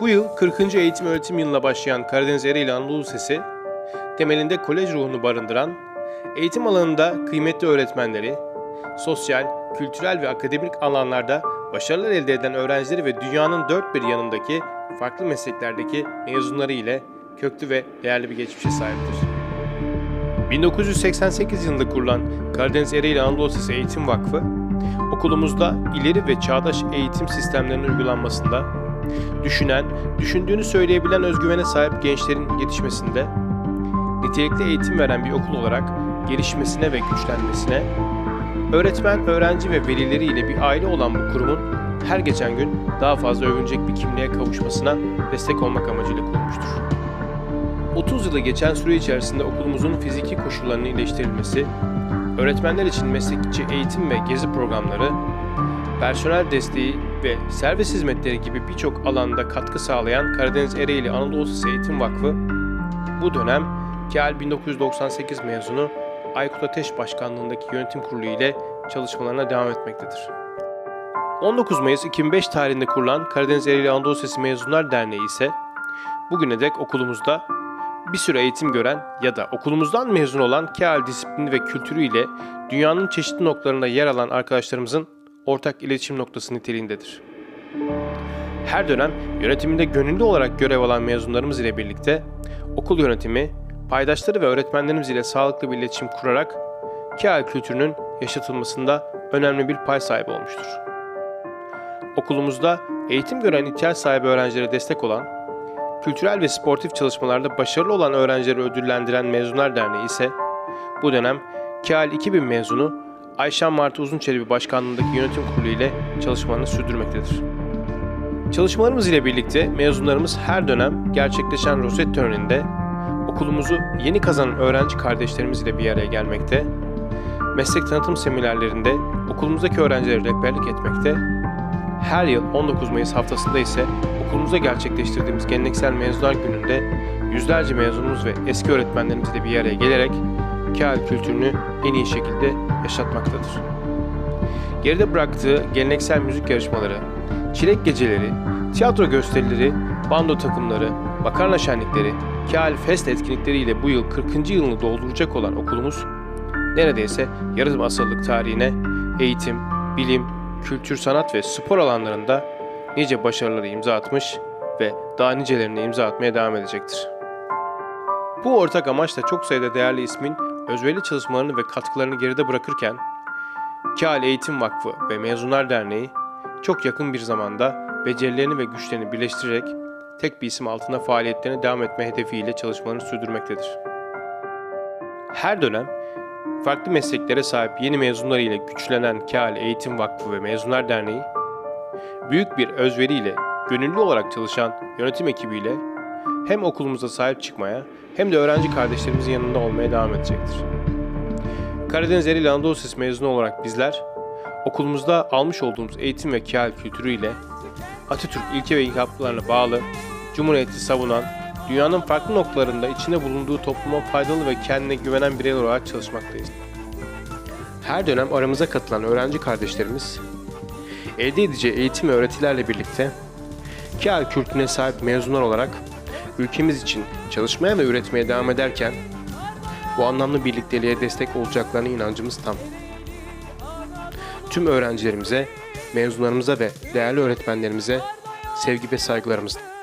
Bu yıl 40. eğitim öğretim yılına başlayan Karadeniz Ereğli Anadolu Lisesi, temelinde kolej ruhunu barındıran, eğitim alanında kıymetli öğretmenleri, sosyal, kültürel ve akademik alanlarda başarılar elde eden öğrencileri ve dünyanın dört bir yanındaki farklı mesleklerdeki mezunları ile köklü ve değerli bir geçmişe sahiptir. 1988 yılında kurulan Karadeniz Ereğli Anadolu Lisesi Eğitim Vakfı, okulumuzda ileri ve çağdaş eğitim sistemlerinin uygulanmasında, düşünen, düşündüğünü söyleyebilen özgüvene sahip gençlerin yetişmesinde, nitelikli eğitim veren bir okul olarak gelişmesine ve güçlenmesine, öğretmen, öğrenci ve velileri ile bir aile olan bu kurumun her geçen gün daha fazla övünecek bir kimliğe kavuşmasına destek olmak amacıyla kurulmuştur. 30 yılı geçen süre içerisinde okulumuzun fiziki koşullarının iyileştirilmesi, öğretmenler için meslekçi eğitim ve gezi programları, personel desteği ve servis hizmetleri gibi birçok alanda katkı sağlayan Karadeniz Ereğli Anadolu Lisesi Eğitim Vakfı, bu dönem KEAL 1998 mezunu Aykut Ateş Başkanlığındaki yönetim kurulu ile çalışmalarına devam etmektedir. 19 Mayıs 2005 tarihinde kurulan Karadeniz Ereğli Anadolu Lisesi Mezunlar Derneği ise bugüne dek okulumuzda bir süre eğitim gören ya da okulumuzdan mezun olan KEAL disiplini ve kültürü ile dünyanın çeşitli noktalarında yer alan arkadaşlarımızın ortak iletişim noktası niteliğindedir. Her dönem yönetiminde gönüllü olarak görev alan mezunlarımız ile birlikte okul yönetimi, paydaşları ve öğretmenlerimiz ile sağlıklı bir iletişim kurarak KEAL kültürünün yaşatılmasında önemli bir pay sahibi olmuştur. Okulumuzda eğitim gören ihtiyaç sahibi öğrencilere destek olan kültürel ve sportif çalışmalarda başarılı olan öğrencileri ödüllendiren Mezunlar Derneği ise bu dönem KEAL 2000 mezunu Ayşen Martı Uzunçelebi Başkanlığındaki yönetim kurulu ile çalışmalarını sürdürmektedir. Çalışmalarımız ile birlikte mezunlarımız her dönem gerçekleşen rozet töreninde okulumuzu yeni kazanan öğrenci kardeşlerimiz ile bir araya gelmekte, meslek tanıtım seminerlerinde okulumuzdaki öğrencilere rehberlik etmekte, her yıl 19 Mayıs haftasında ise okulumuzda gerçekleştirdiğimiz geleneksel mezunlar gününde yüzlerce mezunumuz ve eski öğretmenlerimizle bir araya gelerek KEAL kültürünü en iyi şekilde yaşatmaktadır. Geride bıraktığı geleneksel müzik yarışmaları, çilek geceleri, tiyatro gösterileri, bando takımları, makarna şenlikleri, KEAL Fest etkinlikleriyle bu yıl 40. yılını dolduracak olan okulumuz, neredeyse yarım asırlık tarihine eğitim, bilim, kültür, sanat ve spor alanlarında nice başarıları imza atmış ve daha nicelerine imza atmaya devam edecektir. Bu ortak amaçla çok sayıda değerli ismin özverili çalışmalarını ve katkılarını geride bırakırken, KEAL Eğitim Vakfı ve Mezunlar Derneği çok yakın bir zamanda becerilerini ve güçlerini birleştirerek tek bir isim altında faaliyetlerine devam etme hedefiyle çalışmalarını sürdürmektedir. Her dönem farklı mesleklere sahip yeni mezunlar ile güçlenen KEAL Eğitim Vakfı ve Mezunlar Derneği, büyük bir özveriyle gönüllü olarak çalışan yönetim ekibiyle hem okulumuza sahip çıkmaya hem de öğrenci kardeşlerimizin yanında olmaya devam edecektir. Karadeniz Ereğli Anadolu Lisesi mezunu olarak bizler, okulumuzda almış olduğumuz eğitim ve KEAL kültürüyle Atatürk ilke ve ilkaplarına bağlı, Cumhuriyeti savunan, dünyanın farklı noktalarında içinde bulunduğu topluma faydalı ve kendine güvenen birey olarak çalışmaktayız. Her dönem aramıza katılan öğrenci kardeşlerimiz, elde edeceği eğitim ve öğretilerle birlikte KEAL kültürüne sahip mezunlar olarak ülkemiz için çalışmaya ve üretmeye devam ederken bu anlamlı birlikteliğe destek olacaklarına inancımız tam. Tüm öğrencilerimize, mezunlarımıza ve değerli öğretmenlerimize sevgi ve saygılarımızla.